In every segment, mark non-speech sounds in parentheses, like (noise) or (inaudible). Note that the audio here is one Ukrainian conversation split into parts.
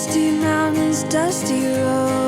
Misty mountains, dusty roads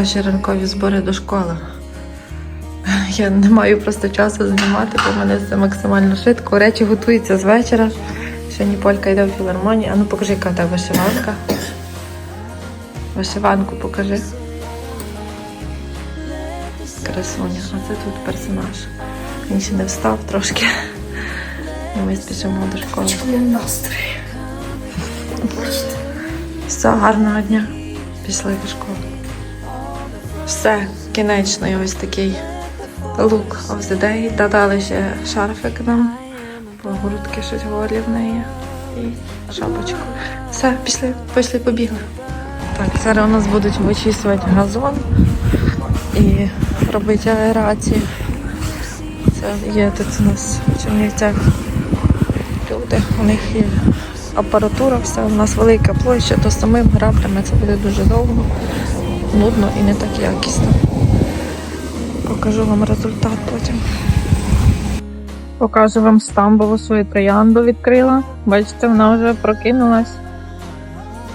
Наші ранкові збори до школи. Я не маю просто часу знімати, бо в мене це максимально швидко. Речі готуються з вечора. Сьогодні Полька йде в філармонію. А ну покажи, яка тебе вишиванка. Вишиванку покажи. Красуня. А це тут персонаж. Він ще не встав трошки. І ми спішимо до школи. настрій. Все, гарного дня. Пішли до школи. Все, кінечно і ось такий лук of. Додали ще шарфик нам, бо грудки щось голі в неї. І шапочку. Все, пішли, пішли, побігли. Так, зараз у нас будуть вичісувати газон і робити аерацію. Це є тут у нас в Чернівцях люди, у них є апаратура, все, у нас велика площа, то самим граблями це буде дуже довго, нудно і не так якісно. Покажу вам результат потім. Покажу вам стамбову свою троянду відкрила. Бачите, вона вже прокинулась.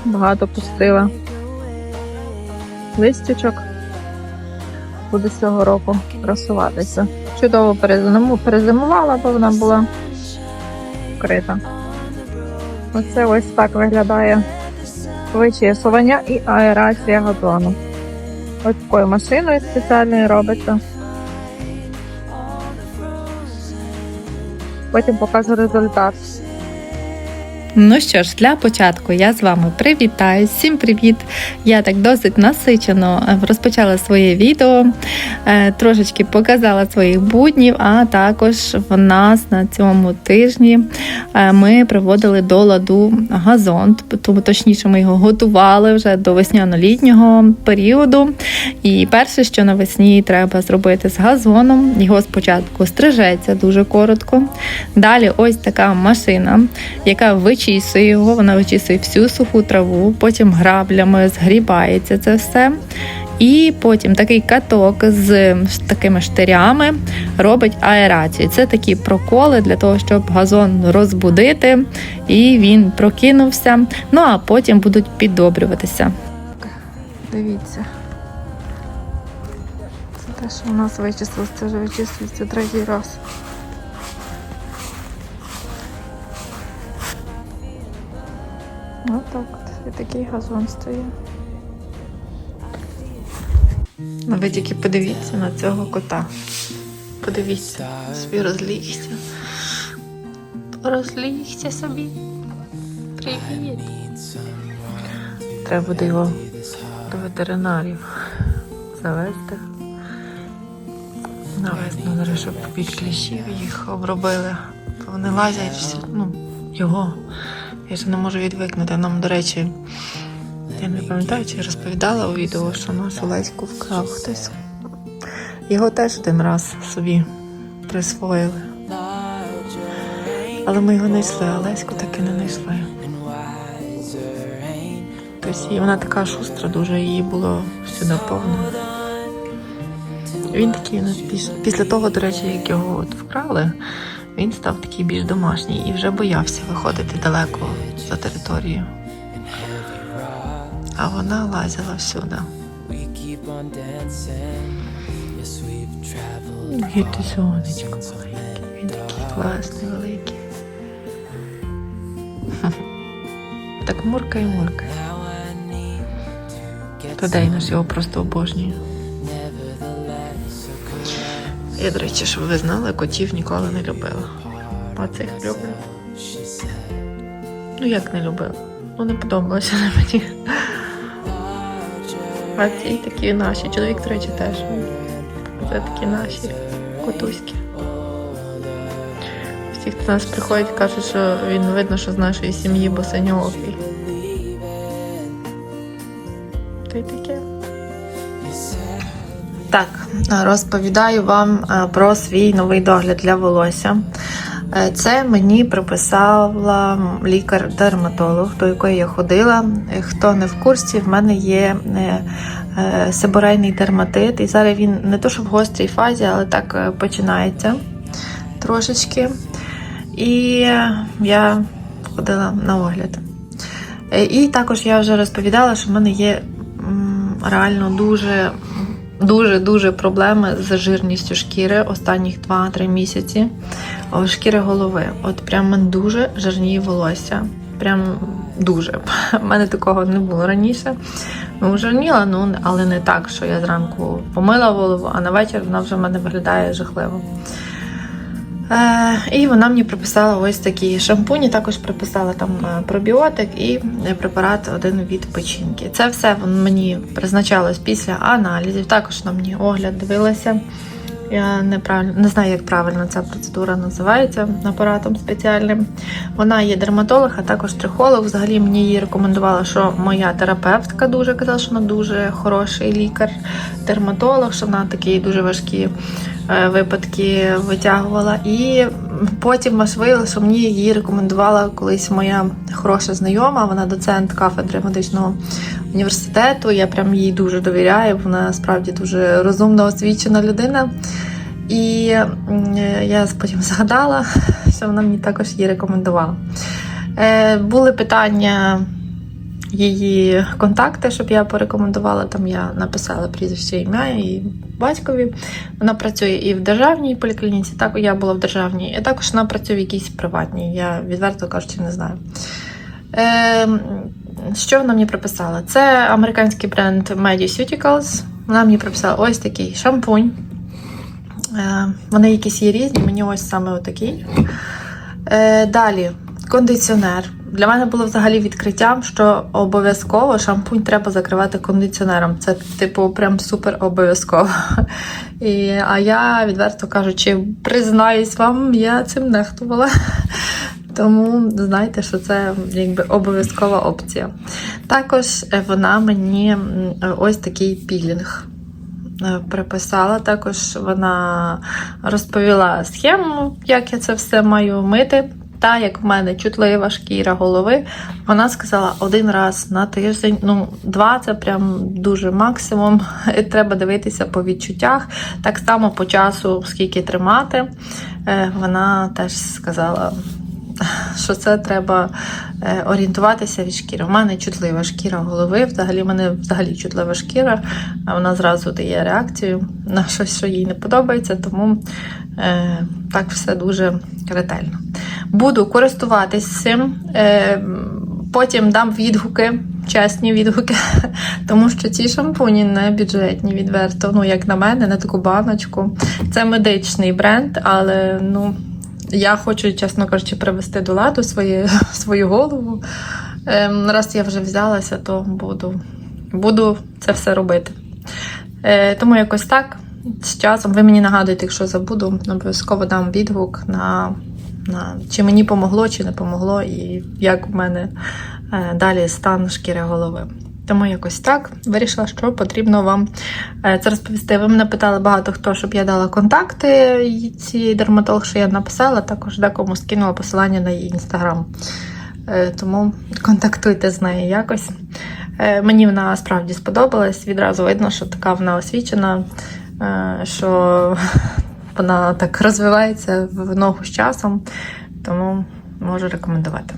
Багато пустила. Листячок буде цього року красуватися. Чудово перезимувала, бо вона була вкрита. Оце ось так виглядає вичісування і аерація газону. Ось такою машиною спеціальною робиться. Потім покажу результат. Ну що ж, для початку я з вами привітаю. Всім привіт! Я так досить насичено е, розпочала своє відео, е, трошечки показала своїх буднів, а також в нас на цьому тижні е, ми приводили до ладу газон, тому точніше ми його готували вже до весняно-літнього періоду. І перше, що навесні треба зробити з газоном, його спочатку стрижеться дуже коротко. Далі ось така машина, яка вичісує його, вона вичісує всю суху траву, потім граблями згрібається це все. І потім такий каток з такими штирями робить аерацію. Це такі проколи для того, щоб газон розбудити, і він прокинувся. Ну а потім будуть піддобрюватися. Дивіться. Це те, що у нас вичислилось, це вже вичислюється третій раз. Такий газон стоїть. Ну ви тільки подивіться на цього кота. Подивіться, собі розлігся. Розлігся собі. Привіт. Треба буде його до ветеринарів завести. Навести, зараз, щоб від кліщів їх обробили. Вони лазять, ну, його. Я ж не можу відвикнути. Нам, до речі, я не пам'ятаю, чи розповідала у відео, що нашу Леську вкрав хтось. Його теж один раз собі присвоїли. Але ми його не йшли, а таки не знайшли. Тобто і вона така шустра, дуже її було всюди повно. Він такий у нас після того, до речі, як його от вкрали, він став такий більш домашній і вже боявся виходити далеко за територію. А вона лазила всюди. Ти сонечко маленький, він такий класний, великий. Так муркає, муркає. Та Дейнаш його просто обожнює. Я, до речі, щоб ви знали, котів ніколи не любила. А цих люблю. Ну як не любила? Ну не подобалося на мені. А ці такі наші. Чоловік, до речі, теж. Це такі наші котуські. Ті, хто до нас приходять, кажуть, що він видно, що з нашої сім'ї, бо розповідаю вам е, про свій новий догляд для волосся. Е, Це мені приписала лікар-дерматолог, до якої я ходила. Е, Хто не в курсі, в мене є сиборейний дерматит, і зараз він не то, що в гострій фазі, але так починається трошечки. І я ходила на огляд. І також я вже розповідала, що в мене є реально дуже дуже дуже проблеми з жирністю шкіри останніх 2-3 місяці. Шкіри голови. От прям дуже жирні волосся. Прям дуже. (laughs) У мене такого не було раніше. Ну, жирніла, ну, але не так, що я зранку помила голову, а на вечір вона вже в мене виглядає жахливо. Е, і вона мені приписала ось такі шампуні, також приписала там е, пробіотик і е, препарат один від печінки. Це все мені призначалось після аналізів. Також на мені огляд дивилася. Я неправильно не знаю, як правильно ця процедура називається апаратом спеціальним. Вона є дерматолог, а також трихолог. Взагалі мені її рекомендувала, що моя терапевтка дуже казала, що вона дуже хороший лікар, дерматолог, що вона такі дуже важкі е, випадки витягувала. І потім виявилося, що мені її рекомендувала колись моя хороша знайома, вона доцент кафедри медичного університету. Я прям їй дуже довіряю. Вона справді дуже розумна, освічена людина. І я потім згадала, що вона мені також її рекомендувала. Е, були питання її контакти, щоб я порекомендувала. Там я написала прізвище ім'я і батькові. Вона працює і в державній поліклініці, так я була в державній, і також вона працює в якійсь приватній. Я відверто кажучи, не знаю. Е, що вона мені приписала? Це американський бренд Mediceuticals. Вона мені приписала ось такий шампунь. Е, вони якісь є різні, мені ось саме отакий. Е, далі, кондиціонер. Для мене було взагалі відкриттям, що обов'язково шампунь треба закривати кондиціонером. Це, типу, прям супер обов'язково. І, а я, відверто кажучи, признаюсь вам, я цим нехтувала. Тому знайте, що це якби обов'язкова опція. Також е, вона мені ось такий пілінг е, приписала. Також вона розповіла схему, як я це все маю мити. Та як в мене чутлива шкіра голови, вона сказала один раз на тиждень. Ну, два це прям дуже максимум. (laughs) Треба дивитися по відчуттях. Так само по часу, скільки тримати. Е, Вона теж сказала, що це треба е, орієнтуватися від шкіри. У мене чутлива шкіра голови, взагалі в мене взагалі чутлива шкіра, а вона зразу дає реакцію на щось, що їй не подобається, тому е, так все дуже ретельно. Буду користуватись цим. Е, потім дам відгуки. Чесні відгуки, (laughs) тому що ці шампуні не бюджетні, відверто. Ну, як на мене, на таку баночку. Це медичний бренд, але ну, я хочу, чесно кажучи, привести до ладу своє, (laughs) свою голову. Ем, раз я вже взялася, то буду, буду це все робити. Е, тому якось так. З часом ви мені нагадуєте, якщо забуду, обов'язково дам відгук на, на чи мені помогло, чи не помогло, і як в мене е, далі стан шкіри голови. Тому якось так вирішила, що потрібно вам е, це розповісти. Ви мене питали багато хто, щоб я дала контакти цієї дерматолог, що я написала, також декому скинула посилання на її інстаграм. Е, Тому контактуйте з нею якось. Е, Мені вона справді сподобалась. Відразу видно, що така вона освічена, що вона так розвивається в ногу з часом, тому можу рекомендувати.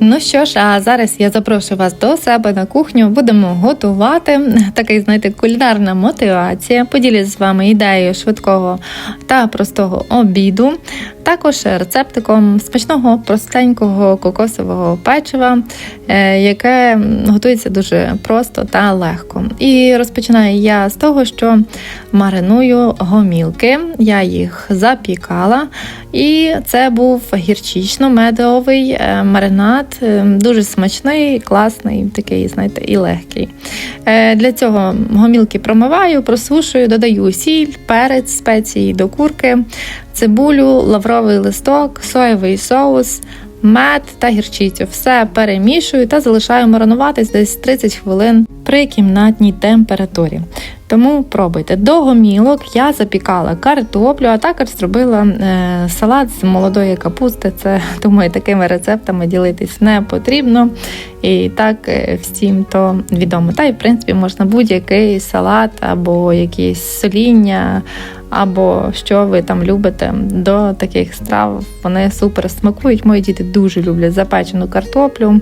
Ну що ж, а зараз я запрошую вас до себе на кухню. Будемо готувати. Такий, знаєте, кулінарна мотивація. Поділюсь з вами ідеєю швидкого та простого обіду. Також рецептиком смачного простенького кокосового печива, е, яке готується дуже просто та легко. І розпочинаю я з того, що мариную гомілки. Я їх запікала. І це був гірчично-медовий е, маринад салат, е, дуже смачний, класний, такий, знаєте, і легкий. Е, Для цього гомілки промиваю, просушую, додаю сіль, перець, спеції до курки, цибулю, лавровий листок, соєвий соус. Мед та гірчицю. Все перемішую та залишаю маринуватись десь 30 хвилин при кімнатній температурі. Тому пробуйте. До гомілок я запікала картоплю, а також зробила е, салат з молодої капусти. Це думаю, такими рецептами ділитись не потрібно. І так е, всім то відомо. Та й в принципі можна будь-який салат або якісь соління. Або що ви там любите до таких страв, вони супер смакують. Мої діти дуже люблять запечену картоплю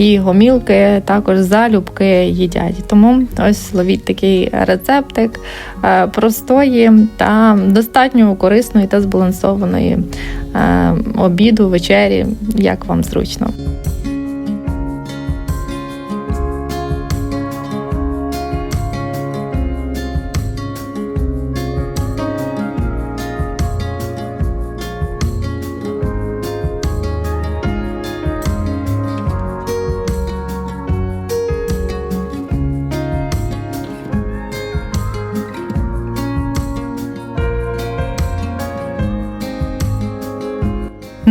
і гомілки також залюбки їдять. Тому ось ловіть такий рецептик е, простої та достатньо корисної та збалансованої е, обіду, вечері, як вам зручно.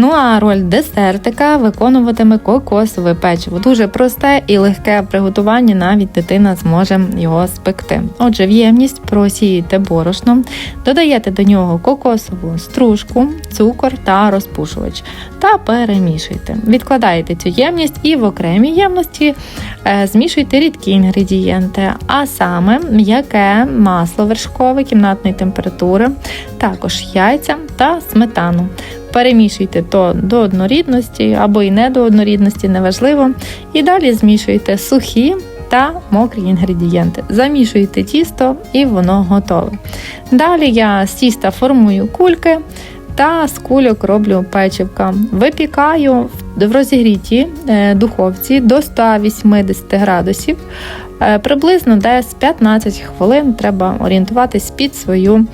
Ну а роль десертика виконуватиме кокосове печиво. Дуже просте і легке в приготуванні, навіть дитина зможе його спекти. Отже, в ємність просієте борошно, додаєте до нього кокосову стружку, цукор та розпушувач та перемішуйте. Відкладаєте цю ємність і в окремій ємності е, змішуйте рідкі інгредієнти, а саме м'яке масло вершкове кімнатної температури, також яйця та сметану. Перемішуйте то до однорідності або й не до однорідності, неважливо. І далі змішуйте сухі та мокрі інгредієнти. Замішуєте тісто і воно готове. Далі я з тіста формую кульки та з кульок роблю печивка. Випікаю в розігрітій е, духовці до 180 градусів. Е, Приблизно десь 15 хвилин треба орієнтуватись під свою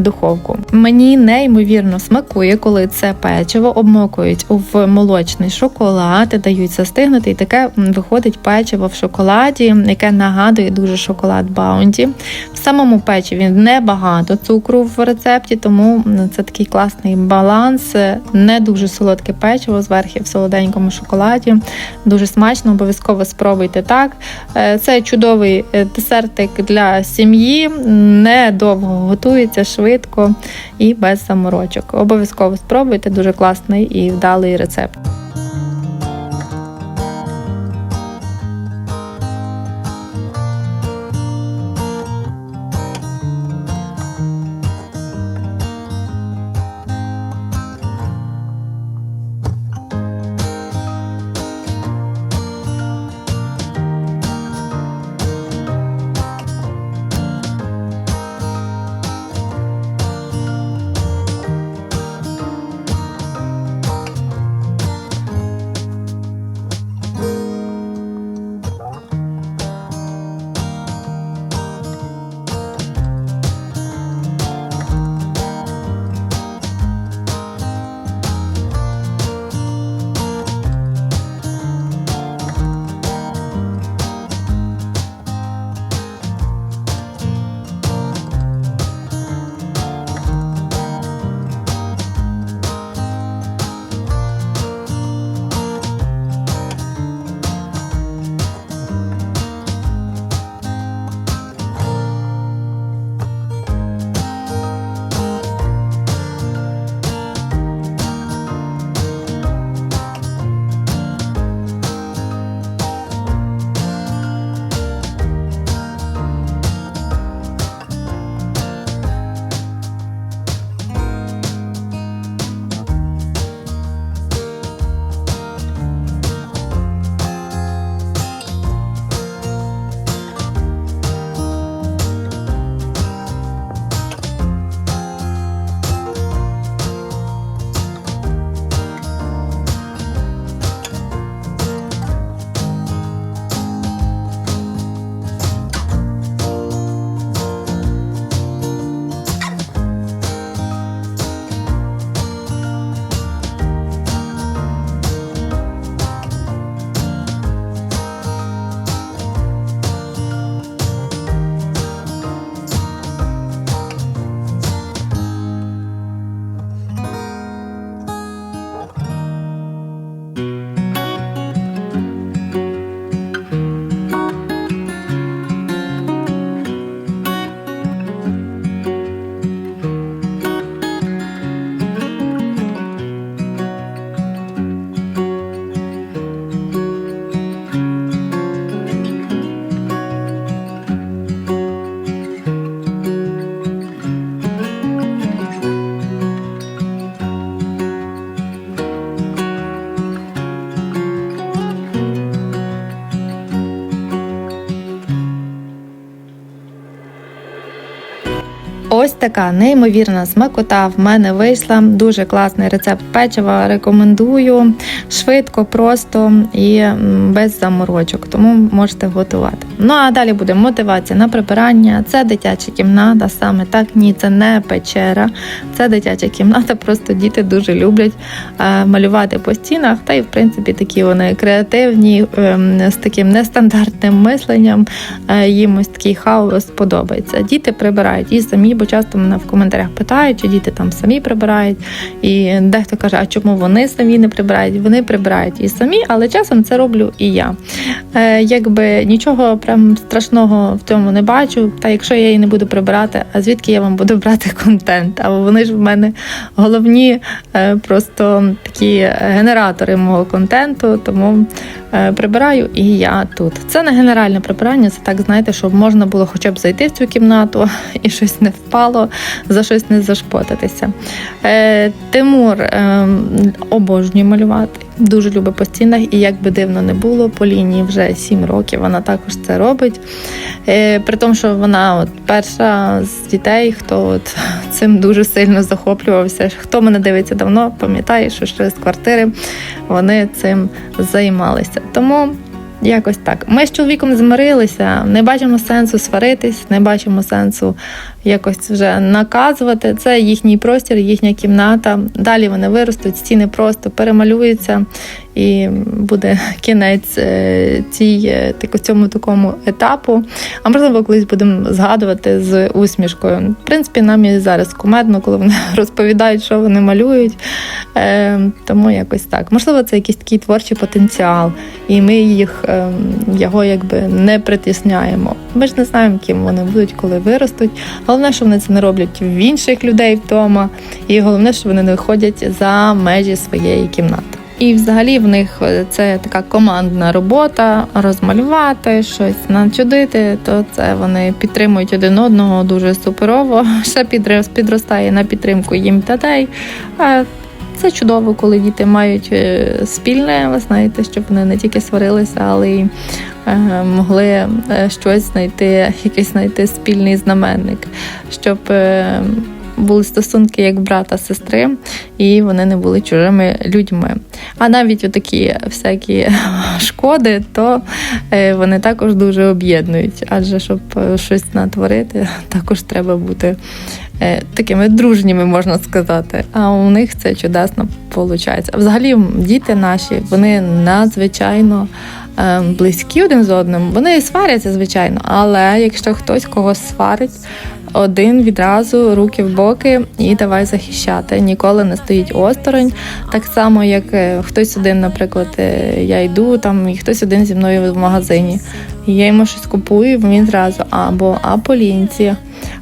духовку. Мені неймовірно смакує, коли це печиво обмокують в молочний шоколад, дають застигнути, і таке виходить печиво в шоколаді, яке нагадує дуже шоколад Баунті. В самому печиві небагато цукру в рецепті, тому це такий класний баланс, не дуже солодке печиво зверху в солоденькому шоколаді. Дуже смачно, обов'язково спробуйте так. Е, Це чудовий е, десертик для сім'ї, недовго готується, швидко і без заморочок. Обов'язково спробуйте, дуже класний і вдалий рецепт. Така неймовірна смакота в мене вийшла. Дуже класний рецепт печива. Рекомендую швидко, просто і без заморочок, тому можете готувати. Ну а далі буде мотивація на прибирання. Це дитяча кімната, саме так. Ні, це не печера, це дитяча кімната. Просто діти дуже люблять е, малювати по стінах. Та й в принципі такі вони креативні, ем, з таким нестандартним мисленням. Е, їм ось такий хаос подобається. Діти прибирають і самі, бо часто мене в коментарях питають, чи діти там самі прибирають. І дехто каже, а чому вони самі не прибирають? Вони прибирають і самі, але часом це роблю і я. Е, якби нічого прям страшного в цьому не бачу. Та якщо я її не буду прибирати, а звідки я вам буду брати (laughs) контент? А вони ж в мене головні е, просто такі генератори мого контенту, тому е, прибираю і я тут. Це не генеральне прибирання, це так знаєте, щоб можна було хоча б зайти в цю кімнату (laughs) і щось не впало, за щось не зашпотитися. Е, Тимур е, обожнює малювати. Дуже любить по стінах, і як би дивно не було, по лінії вже 7 років вона також це робить. Е, при тому, що вона от перша з дітей, хто от (laughs) цим дуже сильно захоплювався. Хто мене дивиться давно, пам'ятає, що ще з квартири вони цим займалися. Тому якось так. Ми з чоловіком змирилися, не бачимо сенсу сваритись, не бачимо сенсу якось вже наказувати. Це їхній простір, їхня кімната. Далі вони виростуть, стіни просто перемалюються, і буде кінець е, цій е, цьому такому етапу. А можливо, колись будемо згадувати з усмішкою. В принципі, нам і зараз кумедно, коли вони (laughs) розповідають, що вони малюють. Е, тому якось так. Можливо, це якийсь такий творчий потенціал, і ми їх його якби не притісняємо. Ми ж не знаємо, ким вони будуть, коли виростуть. Головне, що вони це не роблять в інших людей вдома, і головне, що вони не виходять за межі своєї кімнати. І взагалі в них е, це така командна робота розмалювати, щось начудити, то це вони підтримують один одного дуже суперово. (laughs) Ще підрос- підростає на підтримку їм дітей. Це чудово, коли діти мають е, спільне, ви знаєте, щоб вони не тільки сварилися, але й е, могли е, щось знайти, якийсь знайти спільний знаменник, щоб були стосунки як брата сестри, і вони не були чужими людьми. А навіть отакі всякі (laughs) шкоди, то вони також дуже об'єднують. Адже щоб щось натворити, (laughs) також треба бути такими дружніми, можна сказати. А у них це чудесно виходить. Взагалі, діти наші, вони надзвичайно. е, Близькі один з одним, вони сваряться, звичайно, але якщо хтось когось сварить, один відразу руки в боки і давай захищати. Ніколи не стоїть осторонь. Так само, як е, хтось один, наприклад, е, я йду там, і хтось один зі мною в магазині. Я йому щось купую, він зразу або а Полінці,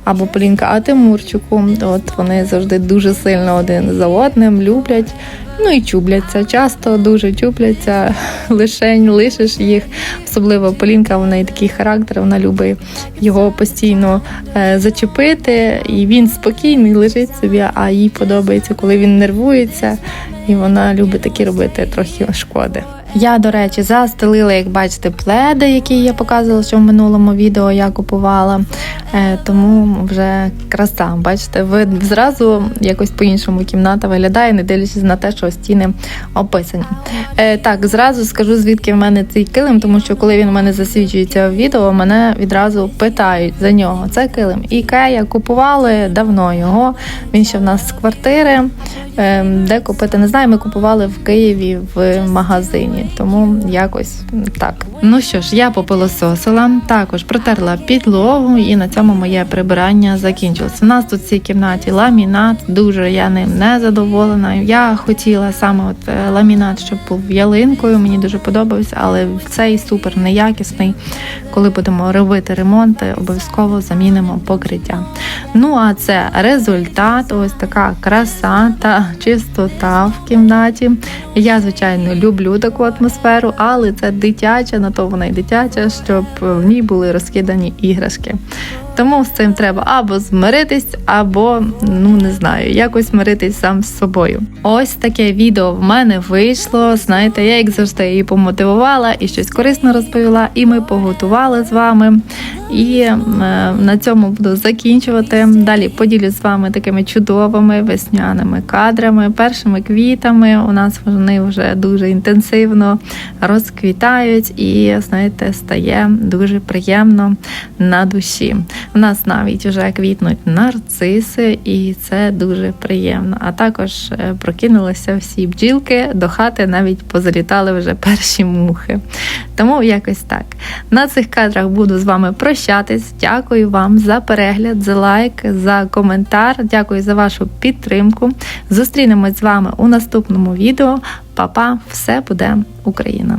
або Полінка, а Тимурчику. От вони завжди дуже сильно один за одним люблять. Ну і чубляться. Часто дуже чубляться, (laughs) лишень лишиш їх. Особливо Полінка, в неї такий характер, вона любить його постійно е, зачепити, і він спокійний, лежить собі, а їй подобається, коли він нервується, і вона любить такі робити трохи шкоди. Я, до речі, застелила, як бачите, пледи, які я показувала, що в минулому відео я купувала. Е, тому вже краса. Бачите, ви зразу якось по-іншому кімната виглядає, не дивлячись на те, що стіни описані. Е, так, зразу скажу, звідки в мене цей килим, тому що коли він у мене засвідчується в відео, мене відразу питають за нього. Це килим. Ікея купували давно його. Він ще в нас з квартири. Е, де купити, не знаю. Ми купували в Києві в магазині, тому якось так. Ну що ж, я попилососила, також протерла підлогу, і на цьому моє прибирання закінчилося. У нас тут в цій кімнаті ламінат, дуже я ним не задоволена. Я хотіла саме от е, ламінат, щоб був ялинкою. Мені дуже подобався, але цей супер неякісний. Коли будемо робити ремонти, обов'язково замінимо покриття. Ну а це результат, ось така краса та чистота в кімнаті. Я, звичайно, люблю таку атмосферу, але це дитяча, на то вона й дитяча, щоб в ній були розкидані іграшки. Тому з цим треба або змиритись, або ну не знаю, якось миритись сам з собою. Ось таке відео в мене вийшло. Знаєте, я як завжди її помотивувала і щось корисно розповіла, і ми поготували з вами. І е, на цьому буду закінчувати. Далі поділюсь з вами такими чудовими весняними кадрами, першими квітами. У нас вони вже дуже інтенсивно розквітають, і знаєте, стає дуже приємно на душі. У нас навіть вже квітнуть нарциси, і це дуже приємно. А також е, прокинулися всі бджілки до хати, навіть позалітали вже перші мухи. Тому якось так. На цих кадрах буду з вами прощатись. Дякую вам за перегляд, за лайк, за коментар. Дякую за вашу підтримку. Зустрінемось з вами у наступному відео. Па-па, все буде Україна!